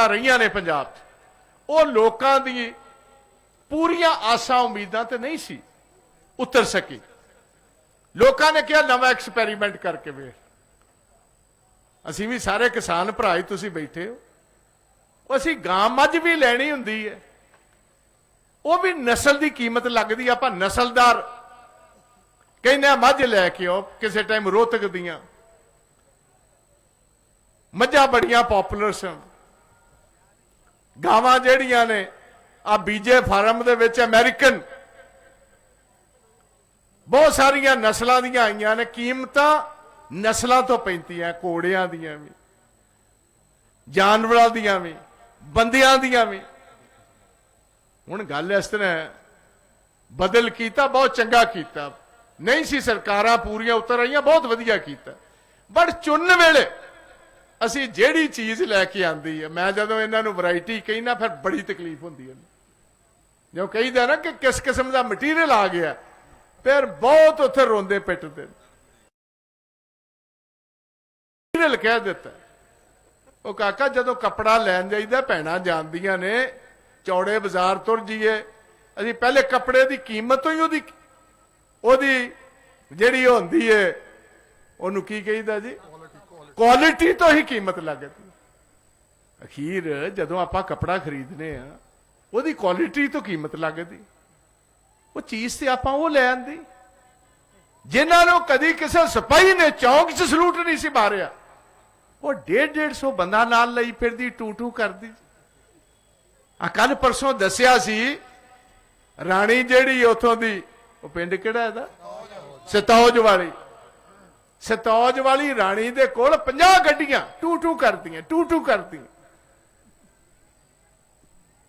ਰਹੀਆਂ ਨੇ ਪੰਜਾਬ 'ਚ। ਉਹ ਲੋਕਾਂ ਦੀ ਪੂਰੀਆਂ ਆਸਾਂ ਉਮੀਦਾਂ ਤੇ ਨਹੀਂ ਸੀ। ਉਤਰ ਸਕੀ। ਲੋਕਾਂ ਨੇ ਕਿਹਾ ਨਵਾਂ ਐਕਸਪੈਰੀਮੈਂਟ ਕਰਕੇ ਵੇਖ। ਅਸੀਂ ਵੀ ਸਾਰੇ ਕਿਸਾਨ ਭਰਾ ਹੀ ਤੁਸੀਂ ਬੈਠੇ ਹੋ। ਅਸੀਂ ਗਾਂ ਮੱਝ ਵੀ ਲੈਣੀ ਹੁੰਦੀ ਹੈ। ਉਹ ਵੀ ਨਸਲ ਦੀ ਕੀਮਤ ਲੱਗਦੀ ਆ, ਆਪਾਂ ਨਸਲਦਾਰ ਕਹਿੰਦੇ ਆ ਮੱਝ ਲੈ ਕੇ ਆਓ ਕਿਸੇ ਟਾਈਮ ਰੋਤਕ ਦੀਆਂ। ਮੱਝਾਂ ਬੜੀਆਂ ਪਪੂਲਰ ਸਨ। ਗਾਵਾਂ ਜਿਹੜੀਆਂ ਨੇ, ਆ ਬੀਜੇ ਫਾਰਮ ਦੇ ਵਿੱਚ ਅਮਰੀਕਨ ਬਹੁਤ ਸਾਰੀਆਂ ਨਸਲਾਂ ਦੀਆਂ ਆਈਆਂ ਨੇ, ਕੀਮਤਾਂ ਨਸਲਾਂ ਤੋਂ ਪੈਂਦੀਆਂ ਕੋੜਿਆਂ ਦੀਆਂ ਵੀ, ਜਾਨਵਰਾਂ ਦੀਆਂ ਵੀ, ਬੰਦਿਆਂ ਦੀਆਂ ਵੀ। ਹੁਣ ਗੱਲ ਇਸ ਤਰ੍ਹਾਂ ਬਦਲ ਕੀਤਾ, ਬਹੁਤ ਚੰਗਾ ਕੀਤਾ। ਨਹੀਂ ਸੀ ਸਰਕਾਰਾਂ ਪੂਰੀਆਂ, ਉਤਰ ਆਈਆਂ, ਬਹੁਤ ਵਧੀਆ ਕੀਤਾ। ਬਟ ਚੁਣਨ ਵੇਲੇ ਅਸੀਂ ਜਿਹੜੀ ਚੀਜ਼ ਲੈ ਕੇ ਆਂਦੀ ਹੈ ਮੈਂ ਜਦੋਂ ਇਹਨਾਂ ਨੂੰ ਵੈਰਾਈਟੀ ਕਹਿਣਾ ਫਿਰ ਬੜੀ ਤਕਲੀਫ ਹੁੰਦੀ ਹੈ ਜੋ ਕਹੀਦਾ ਨਾ ਕਿ ਕਿਸ ਕਿਸਮ ਦਾ ਮਟੀਰੀਅਲ ਆ ਗਿਆ, ਫਿਰ ਬਹੁਤ ਉੱਥੇ ਰੋਂਦੇ ਪਿੱਟਦੇ ਨੇ ਮਟੀਰੀਅਲ ਕਹਿ ਦਿੱਤਾ। ਉਹ ਕਾਕਾ, ਜਦੋਂ ਕੱਪੜਾ ਲੈਣ ਜਾਈਦਾ, ਭੈਣਾਂ ਜਾਂਦੀਆਂ ਨੇ, ਚੌੜੇ ਬਾਜ਼ਾਰ ਤੁਰ ਜੀਏ ਅਸੀਂ ਪਹਿਲੇ ਕੱਪੜੇ ਦੀ ਕੀਮਤ ਤੋਂ ਹੀ ਉਹਦੀ ਉਹਦੀ ਜਿਹੜੀ ਉਹ ਹੁੰਦੀ ਏ, ਉਹਨੂੰ ਕੀ ਕਹੀਦਾ ਜੀ? ਕੁਆਲਿਟੀ ਤੋਂ ਹੀ ਕੀਮਤ ਲੱਗਦੀ ਅਖੀਰ ਜਦੋਂ ਆਪਾਂ ਕੱਪੜਾ ਖਰੀਦਨੇ ਆ, ਉਹਦੀ ਕੁਆਲਿਟੀ ਤੋਂ ਕੀਮਤ ਲੱਗਦੀ। ਉਹ ਚੀਜ਼ ਤੇ ਆਪਾਂ ਉਹ ਲੈ ਆਂਦੀ। ਜਿਨ੍ਹਾਂ ਨੂੰ ਕਦੀ ਕਿਸੇ ਸਿਪਾਹੀ ਨੇ ਚੌਂਕ 'ਚ ਸਲੂਟ ਨਹੀਂ ਸੀ ਮਾਰਿਆ, ਉਹ 1.5 150 ਬੰਦਾ ਨਾਲ ਲਈ ਫਿਰਦੀ, ਟੂ ਟੂ ਕਰਦੀ। ਆ ਕੱਲ ਪਰਸੋਂ ਦੱਸਿਆ ਸੀ, ਰਾਣੀ ਜਿਹੜੀ ਉਥੋਂ ਦੀ, ਉਹ ਪਿੰਡ ਕਿਹੜਾ ਇਹਦਾ? ਸਤੌਜ ਵਾਲੀ। ਸਤੌਜ ਵਾਲੀ ਰਾਣੀ ਦੇ ਕੋਲ 50 ਗੱਡੀਆਂ ਟੂ ਟੂ ਕਰਦੀਆਂ ਟੂ ਟੂ ਕਰਦੀਆਂ।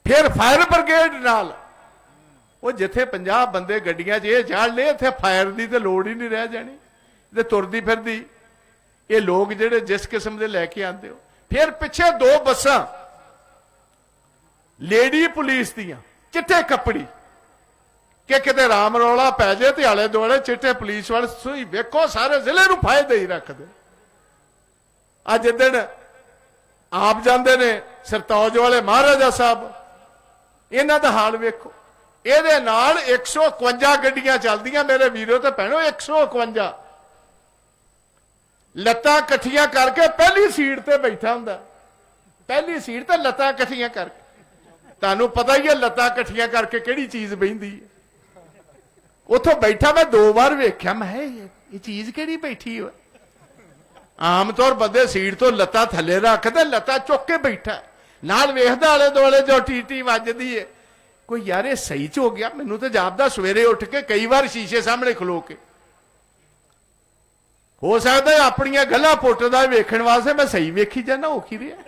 ਫਿਰ ਫਾਇਰ ਬ੍ਰਿਗੇਡ ਨਾਲ, ਉਹ ਜਿੱਥੇ 50 ਬੰਦੇ ਗੱਡੀਆਂ 'ਚ ਇਹ ਜਾਣ ਲਏ ਇੱਥੇ ਫਾਇਰ ਦੀ ਤੇ ਲੋੜ ਹੀ ਨਹੀਂ ਰਹਿ ਜਾਣੀ। ਤੇ ਤੁਰਦੀ ਫਿਰਦੀ, ਇਹ ਲੋਕ ਜਿਹੜੇ ਜਿਸ ਕਿਸਮ ਦੇ ਲੈ ਕੇ ਆਉਂਦੇ ਹੋ। ਫਿਰ ਪਿੱਛੇ ਦੋ ਬੱਸਾਂ, ਲੇਡੀ ਪੁਲਿਸ ਦੀਆਂ, ਚਿੱਟੇ ਕੱਪੜੀ। ਕਿ ਕਿਤੇ ਰਾਮ ਰੌਲਾ ਪੈ ਜੇ ਤੇ ਆਲੇ ਦੁਆਲੇ ਚਿੱਟੇ ਪੁਲਿਸ ਵਾਲੇ ਸੂਈ ਵੇਖੋ, ਸਾਰੇ ਜ਼ਿਲ੍ਹੇ ਨੂੰ ਫਾਇਦੇ ਹੀ ਰੱਖਦੇ। ਅੱਜ ਦਿਨ ਆਪ ਜਾਂਦੇ ਨੇ ਸਰਤੌਜ ਵਾਲੇ ਮਹਾਰਾਜਾ ਸਾਹਿਬ। ਇਹਨਾਂ ਦਾ ਹਾਲ ਵੇਖੋ। ਇਹਦੇ ਨਾਲ 151 ਗੱਡੀਆਂ ਚੱਲਦੀਆਂ ਮੇਰੇ ਵੀਰੋ ਤੇ ਭੈਣੋ 151 ਲੱਤਾਂ ਇਕੱਠੀਆਂ ਕਰਕੇ ਪਹਿਲੀ ਸੀਟ ਤੇ ਬੈਠਾ ਹੁੰਦਾ। ਪਹਿਲੀ ਸੀਟ ਤੇ ਲੱਤਾਂ ਇਕੱਠੀਆਂ ਕਰਕੇ। ਤੁਹਾਨੂੰ ਪਤਾ ਹੀ ਹੈ, ਲੱਤਾਂ ਇਕੱਠੀਆਂ ਕਰਕੇ ਕਿਹੜੀ ਚੀਜ਼ ਬੈਂਦੀ ਹੈ? ਉਥੋਂ ਬੈਠਾ ਮੈਂ ਦੋ ਵਾਰ ਵੇਖਿਆ, ਮੈਂ ਕਿਹਾ, ਇਹ ਚੀਜ਼ ਕਿਹੜੀ ਬੈਠੀ ਹੋਏ? ਆਮ ਤੌਰ ਬੰਦੇ ਸੀਟ ਤੋਂ ਲੱਤਾਂ ਥੱਲੇ ਰੱਖਦਾ ਲੱਤਾਂ ਚੁੱਕ ਕੇ ਬੈਠਾ ਨਾਲ ਵੇਖਦਾ ਆਲੇ ਦੁਆਲੇ ਜੋ ਟੀਟੀ ਵੱਜਦੀ ਏ। ਕੋਈ ਯਾਰ, ਇਹ ਸਹੀ ਚ ਹੋ ਗਿਆ। ਮੈਨੂੰ ਤਾਂ ਜਾਪਦਾ ਸਵੇਰੇ ਉੱਠ ਕੇ ਕਈ ਵਾਰ ਸ਼ੀਸ਼ੇ ਸਾਹਮਣੇ ਖਲੋ ਕੇ। ਹੋ ਸਕਦਾ ਆਪਣੀਆਂ ਗੱਲਾਂ ਪੁੱਟਦਾ ਵੇਖਣ ਵਾਸਤੇ ਮੈਂ ਸਹੀ ਵੇਖੀ ਜਾਂਦਾ ਉਹ ਕੀ ਰਿਹਾ